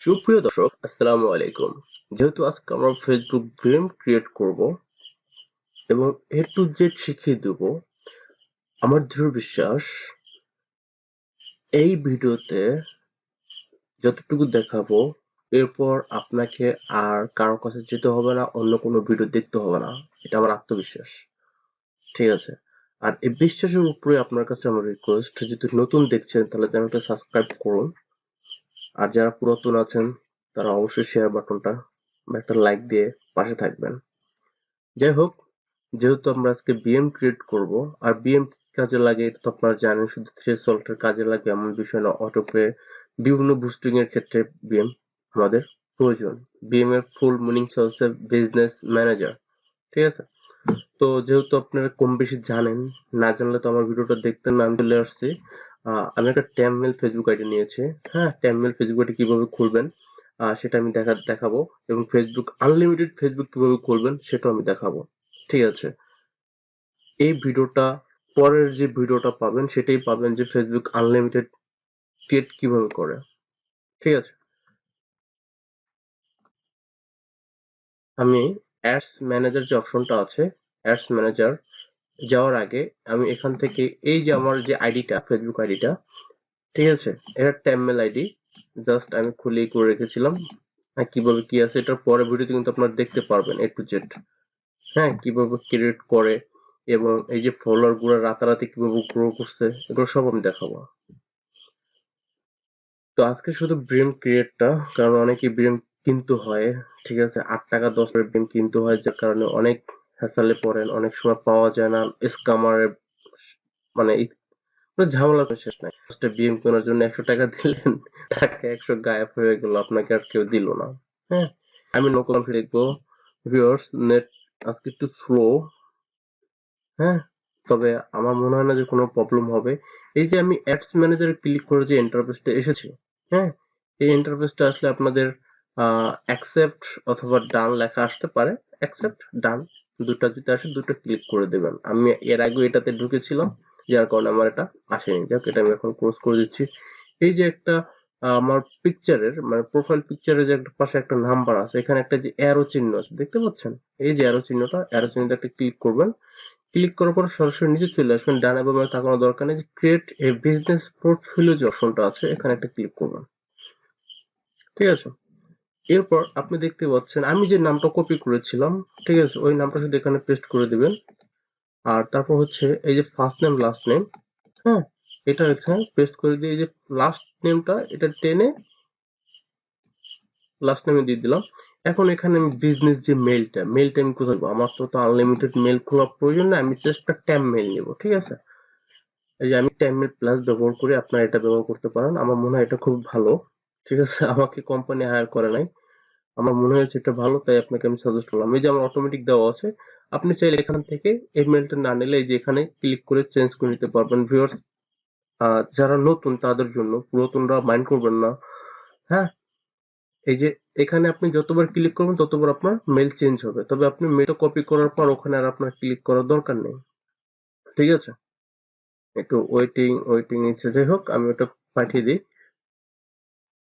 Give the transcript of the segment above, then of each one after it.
সুপ্রিয় দর্শক, আসসালামু আলাইকুম। যেহেতু আজকে আমরা ফেসবুক গেম ক্রিয়েট করব এবং এ টু জেড শিখিয়ে দেব, আমার দৃঢ় বিশ্বাস এই ভিডিওতে যতটুকু দেখাবো, এরপর আপনাকে আর কারও কাছে যেতে হবে না, অন্য কোনো ভিডিও দেখতে হবে না, এটা আমার আত্মবিশ্বাস। ঠিক আছে? আর এই বিশ্বাসের উপরে আপনার কাছে আমার রিকোয়েস্ট যদি নতুন দেখছেন, তাহলে চ্যানেলটা সাবস্ক্রাইব করুন। আর যারা পুরাতন আছেন, তারা অবশ্যই শেয়ার বাটনটা বা একটা লাইক দিয়ে পাশে থাকবেন। যাই হোক, যেহেতু আমরা আজকে বিএম ক্রিয়েট করব, আর বিএম কাজে লাগে, এটা তো আপনারা জানেন, শুধু থ্রেশহোল্ডের কাজে লাগে, এমন বিষয় না অটোপে বিভিন্ন বুস্টিং এর ক্ষেত্রে বিএম আমাদের প্রয়োজন। বিএম এর ফুল মিনিং হচ্ছে বিজনেস ম্যানেজার ঠিক আছে? তো যেহেতু আপনারা কম বেশি জানেন, না জানলে তো আমার ভিডিওটা দেখতেন না, আমি চলে আসছি। আমি একটা ট্যামমেল ফেসবুক আইডি নিয়েছি। হ্যাঁ ট্যামমেল ফেসবুক আইডি কীভাবে খুলবেন সেটা আমি দেখা, দেখাবো। এবং ফেসবুক আনলিমিটেড ফেসবুক কীভাবে খুলবেন, সেটাও আমি দেখাবো। ঠিক আছে? এই ভিডিওটা, পরের যে ভিডিওটা পাবেন, সেটাই পাবেন যে ফেসবুক আনলিমিটেড ক্রিয়েট কীভাবে করে। ঠিক আছে? আমি অ্যাডস ম্যানেজার যে অপশনটা আছে অ্যাডস ম্যানেজার যাওয়ার আগে আমি এখান থেকে এই যে আমার যে আইডিটা ফেসবুক আইডিটা, ঠিক আছে? এটা ট্যামমেল আইডি। জাস্ট আমি খুলেই করে রেখেছিলাম। হ্যাঁ কীভাবে কি আছে এটার পরে ভিডিওতে কিন্তু আপনারা দেখতে পারবেন এ টু জেড হ্যাঁ কীভাবে ক্রিয়েট করে এবং এই যে ফলোয়ারগুলো রাতারাতি কীভাবে গ্রো করছে, এগুলো সব আমি দেখাবো। তো আজকে শুধু ব্রেম ক্রিয়েটটা কারণ অনেকে ব্রেম কিনতে হয়, ঠিক আছে? আট টাকা, দশ টাকা ব্রিম কিনতে হয়, যার কারণে অনেক হ্যাসালে পড়েন অনেক সময় পাওয়া যায় না স্কামারের মানে ঝামেলা শেষ নাই। বিএম কেনার জন্য একশো টাকা দিলেন টাকা একশো গায়েব হয়ে গেল, আপনাকে আর কেউ দিল না। হ্যাঁ আমি নকল দেখব। নেট আজকে একটু স্লো হ্যাঁ তবে আমার মনে হয় না যে কোনো প্রবলেম হবে। এই যে আমি অ্যাডস ম্যানেজারে ক্লিক করে যে ইন্টারফেসটা এসেছে হ্যাঁ এই ইন্টারফেসটা আসলে আপনাদের অ্যাকসেপ্ট অথবা ডান লেখা আসতে পারে। অ্যাকসেপ্ট ডান দুটা যদি আসে, দুটো ক্লিক করে দেবেন। আমি এর আগে এটাতে ঢুকেছিলাম, যার কারণে আমার এটা আসেনি। যাক, এটা আমি এখন ক্লোজ করে দিচ্ছি। এই যে একটা আমার পিকচারের মানে প্রোফাইল পিকচারের যে একটা পাশে একটা নাম্বার আছে, এখানে একটা যে অ্যারো চিহ্ন আছে, দেখতে পাচ্ছেন? এই যে অ্যারো চিহ্নটা অ্যারো চিহ্নটা একটা ক্লিক করবেন। ক্লিক করার পর সরাসরি নিচে চলে আসবেন, ডান বামে তাকানোর দরকার নেই, যে ক্রিয়েট এ বিজনেস পোর্টফোলিও যে অপশনটা আছে, এখানে একটা ক্লিক করবেন। ঠিক আছে? এরপর আপনি দেখতে পাচ্ছেন, আমি যে নামটা কপি করেছিলাম, ঠিক আছে, ওই নামটা শুধু এখানে পেস্ট করে দিবেন। আর তারপর হচ্ছে এই যে ফার্স্ট নেম লাস্ট নেম হ্যাঁ এটা এখানে পেস্ট করে দিয়ে এই যে লাস্ট নেমটা এটা টেনে লাস্ট নেমে দিয়ে দিলাম। এখন এখানে আমি বিজনেস যে মেলটা মেলটা আমি কোথায়? আমার তো আনলিমিটেড মেল খোলার প্রয়োজন না আমি জাস্ট একটা ট্যাম মেল নিব, ঠিক আছে? এই যে আমি ট্যাম মেল প্লাস ব্যবহার করে আপনারা এটা ব্যবহার করতে পারেন। আমার মনে হয় এটা খুব ভালো। ঠিক আছে, আমাকে কোম্পানি হায়ার করে নাই। আমার মনে হয়েছে এটা ভালো, তাই আপনাকে আমি সাজেস্ট করলাম। এই যে আমার অটোমেটিক দেওয়া আছে, আপনি চাইলে এখান থেকে এই মেলটা না নিলে এই যে এখানে ক্লিক করে চেঞ্জ করে নিতে পারবেন। ভিউয়ার্স যারা নতুন, তাদের জন্য। পুরাতনরা মাইন্ড করবেন না। হ্যাঁ? এই যে এখানে আপনি যতবার ক্লিক করবেন, ততবার আপনার মেল চেঞ্জ হবে। তবে আপনি মেলটা কপি করার পর ওখানে আর আপনার ক্লিক করার দরকার নেই। ঠিক আছে? একটু ওয়েটিং ওয়েটিং ইচ্ছে। যাই হোক, আমি ওটা পাঠিয়ে দিই।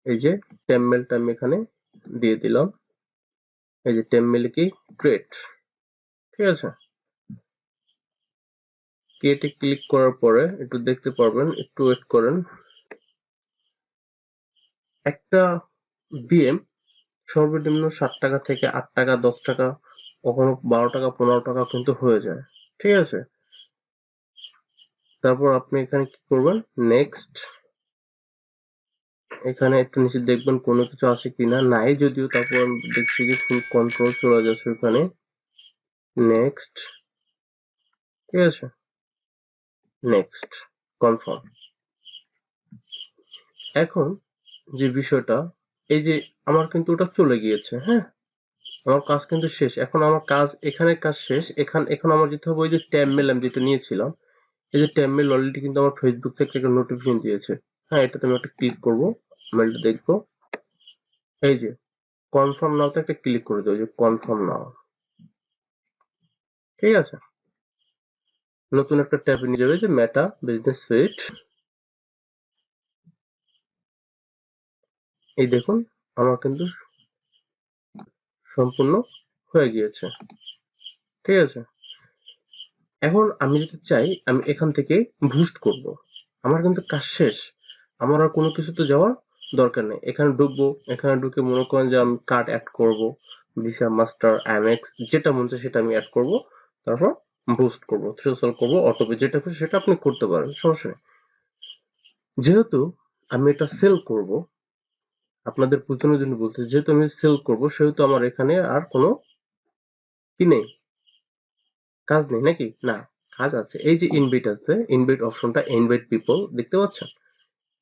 এই যে টেম মেলটা আমি এখানে দিয়ে দিলাম। এই যে টেম মেল কি? ক্রিয়েট ঠিক আছে? ক্রিয়েটে ক্লিক করার পরে একটু দেখতে পারবেন, একটু ওয়েট করেন। একটা বিএম সর্বনিম্ন ষাট টাকা থেকে আট টাকা, দশ টাকা, কখনো বারো টাকা, পনেরো টাকা কিন্তু হয়ে যায়। ঠিক আছে? তারপর আপনি এখানে কি করবেন? নেক্সট এখানে একটু নিচে দেখবেন কোনো কিছু আছে কিনা, নাই যদিও, তারপর দেখছি যে ফুল কন্ট্রোল চলে যাচ্ছে ওখানে নেক্সট ঠিক আছে? নেক্সট কনফার্ম এখন যে বিষয়টা, এই যে আমার কিন্তু ওটা চলে গিয়েছে হ্যাঁ? আমার কাজ কিন্তু শেষ। এখন আমার কাজ, এখানে কাজ শেষ। এখান, এখন আমার যেতে হবে ওই যে ট্যাব মেল আমি যেটা নিয়েছিলাম, এই যে ট্যাব মেল অলরেডি কিন্তু আমার ফেসবুক থেকে একটা নোটিফিকেশন দিয়েছে। হ্যাঁ এটাতে আমি একটা ক্লিক করব। মেলটা দেখব। এই যে কনফার্ম নাওতে একটা ক্লিক করে দেবো যে কনফার্ম নাও ঠিক আছে? নতুন একটা ট্যাব নিয়ে যাবে যে মেটা বিজনেস সুইট এই দেখুন, আমার কিন্তু সম্পূর্ণ হয়ে গিয়েছে। ঠিক আছে? এখন আমি যদি চাই, আমি এখান থেকে বুস্ট করব। আমার কিন্তু কাজ শেষ। আমার আর কোনো কিছুতে যাওয়ার দরকার নেই। এখানে ঢুকবো, এখানে ঢুকে মনে করেন যে আমি কার্ড অ্যাড করব ভিসা মাস্টার এমএক্স যেটা মন চায় সেটা আমি অ্যাড করব, তারপর বুস্ট করব থ্রেসল করব অটোপে যেটা খুশি সেটা আপনি করতে পারেন, সমস্যা নেই। যেহেতু আমি এটা সেল করব, আপনাদের বোঝানোর জন্য বলতেছি যেহেতু আমি সেল করব, সেহেতু আমার এখানে আর কোনো কি নেই? কাজ নেই নাকি? না, কাজ আছে। এই যে ইনভাইট আছে ইনভাইট অপশনটা ইনভাইট পিপল দেখতে পাচ্ছেন?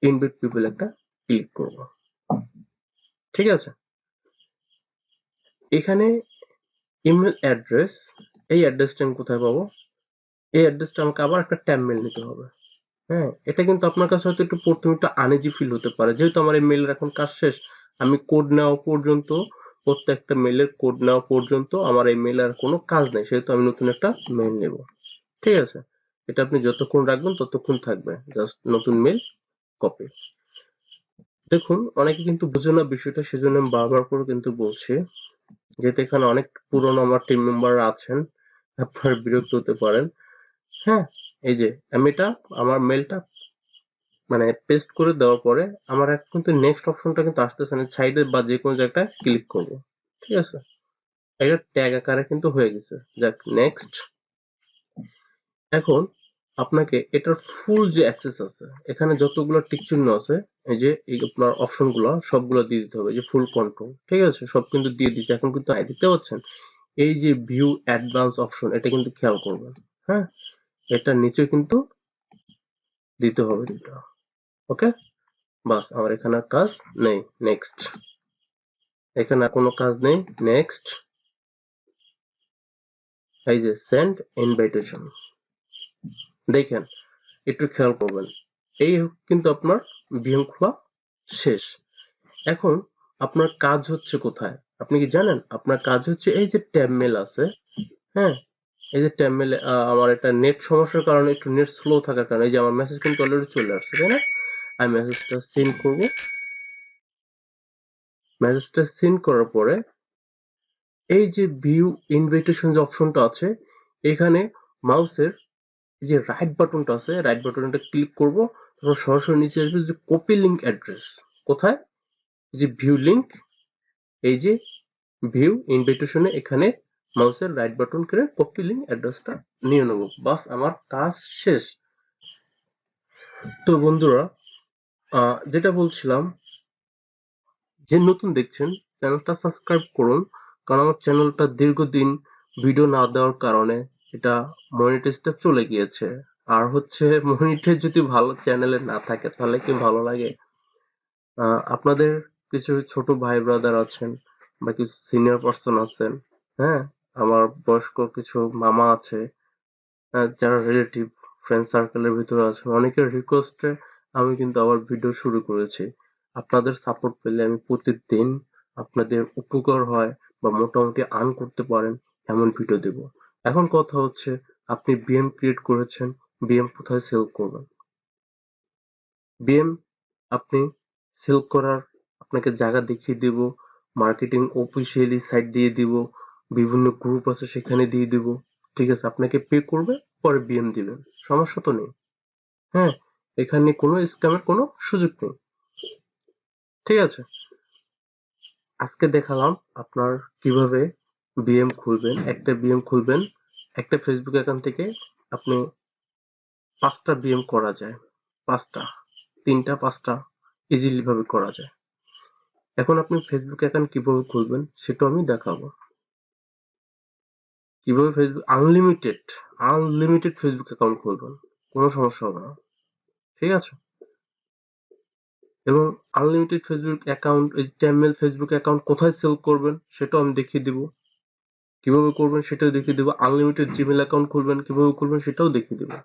ইনভাইট পিপল একটা ক্লিক করব। ঠিক আছে? এখানে ইমেল অ্যাড্রেস এই অ্যাড্রেসটা আমি কোথায় পাবো? এই অ্যাড্রেসটা আমাকে আবার একটা ট্যাব মেল নিতে হবে। হ্যাঁ এটা কিন্তু আপনার কাছে হয়তো একটু প্রথমে একটু আনইজি ফিল হতে পারে। যেহেতু আমার এই মেলের এখন কাজ শেষ, আমি কোড নেওয়া পর্যন্ত, প্রত্যেকটা মেলের কোড নেওয়া পর্যন্ত আমার এই মেলের কোনো কাজ নেই। সেহেতু আমি নতুন একটা মেল নেব। ঠিক আছে? এটা আপনি যতক্ষণ রাখবেন ততক্ষণ থাকবে। জাস্ট নতুন মেল কপি দেখুন, অনেকে কিন্তু বুঝে না বিষয়টা, সেজন্য আমি বারবার করে কিন্তু বলছি যেহেতু এখানে অনেক পুরনো আমার টিম মেম্বার আছেন, আপনারা বিরক্ত হতে পারেন। হ্যাঁ এই যে, আমি এটা, আমার মেলটা মানে পেস্ট করে দেওয়ার পরে আমার এখন কিন্তু নেক্সট অপশনটা কিন্তু আসতেছে না সাইডে বা যে কোনো জায়গায় ক্লিক করব। ঠিক আছে? এটা ট্যাগ আকারে কিন্তু হয়ে গেছে। যাক নেক্সট এখন আপনাকে এটার ফুল যে অ্যাক্সেস আছে, এখানে যতগুলো টিক চিহ্ন আছে, এই যে এই আপনার অপশনগুলো সবগুলো দিয়ে দিতে হবে যে ফুল কন্ট্রোল ঠিক আছে? সব কিন্তু দিয়ে দিচ্ছে এখন কিন্তু আয় দিতে পাচ্ছেন। এই যে ভিউ অ্যাডভান্স অপশন এটা কিন্তু খেয়াল করবেন হ্যাঁ? এটা নিচে কিন্তু দিতে হবে দুটো ওকে বাস, আমার এখানে কাজ নেই নেক্সট এখানে কোনো কাজ নেই নেক্সট এই যে সেন্ড ইনভাইটেশন দেখেন, একটু খেয়াল করবেন। এই কিন্তু আপনার ভিএম খোলা শেষ। এখন আপনার কাজ হচ্ছে কোথায়? আপনি কি জানেন? আপনার কাজ হচ্ছে এই যে ট্যাব মেল আছে হ্যাঁ? এই যে ট্যাব মেলে আমার একটা নেট সমস্যার কারণে একটু নেট স্লো থাকার কারণে এই যে আমার মেসেজ কিন্তু অলরেডি চলে আসছে, তাই না? আমি মেসেজটা সেন্ড করব। মেসেজটা সেন্ড করার পরে এই যে ভিউ ইনভিটেশন যে অপশনটা আছে, এখানে মাউসের যে রাইট বাটনটা আছে রাইট বাটনটা ক্লিক করব, তারপর সরাসরি নিচে আসবে যে কপি লিঙ্ক অ্যাড্রেস কোথায়? যে ভিউ লিঙ্ক এই যে ভিউ ইনভিটেশনে এখানে মাউসের রাইট বাটন করে কপি লিঙ্ক অ্যাড্রেসটা নিয়ে নেব। বাস, আমার কাজ শেষ। তো বন্ধুরা যেটা বলছিলাম, যে নতুন দেখছেন চ্যানেলটা সাবস্ক্রাইব করুন, কারণ আমার চ্যানেলটা দীর্ঘদিন ভিডিও না দেওয়ার কারণে এটা মনিটাইজটা চলে গিয়েছে। আর হচ্ছে মনিটাইজ যদি ভালো চ্যানেলে না থাকে তাহলে কি ভালো লাগে? আপনাদের কিছু ছোট ভাই ব্রাদার আছেন বা কিছু সিনিয়র পার্সন আছেন হ্যাঁ? আমার বয়স্ক কিছু মামা আছে আহ, যারা রিলেটিভ ফ্রেন্ড সার্কেলের ভিতরে আছেন। অনেকের রিকোয়েস্টে আমি কিন্তু আবার ভিডিও শুরু করেছি। আপনাদের সাপোর্ট পেলে আমি প্রতিদিন আপনাদের উপকার হয় বা মোটামুটি আর্ন করতে পারেন এমন ভিডিও দেব। এখন কথা হচ্ছে, আপনি বিএম ক্রিয়েট করেছেন বিএম কোথায় সেল করবেন? বিএম আপনি সেল করার আপনাকে জায়গা দেখিয়ে দেব মার্কেটিং অফিসিয়ালি সাইট দিয়ে দিব, বিভিন্ন গ্রুপ আছে সেখানে দিয়ে দিব, ঠিক আছে? আপনাকে পে করবে, পরে বিএম দিবেন, সমস্যা তো নেই। হ্যাঁ এখানে কোনো স্ক্যামের কোনো সুযোগ নেই। ঠিক আছে? আজকে দেখালাম আপনার কীভাবে বিএম খুলবেন, একটা বিএম খুলবেন, একটা ফেসবুক অ্যাকাউন্ট থেকে আপনি পাঁচটা বিএম করা যায়, পাঁচটা, তিনটা, পাঁচটা ইজিলি ভাবে করা যায়। এখন আপনি ফেসবুক অ্যাকাউন্ট কীভাবে খুলবেন সেটা আমি দেখাবো। কীভাবে Facebook unlimited unlimited Facebook account খুলবেন, কোনো সমস্যা হবে না, ঠিক আছে? এবং আনলিমিটেড ফেসবুক অ্যাকাউন্ট এই ফেসবুক অ্যাকাউন্ট কোথায় সেল করবেন সেটাও আমি দেখিয়ে দিব। কীভাবে করবেন সেটাও দেখিয়ে দেবো। আনলিমিটেড জিমেল অ্যাকাউন্ট খুলবেন কীভাবে খুলবেন সেটাও দেখিয়ে দেবো।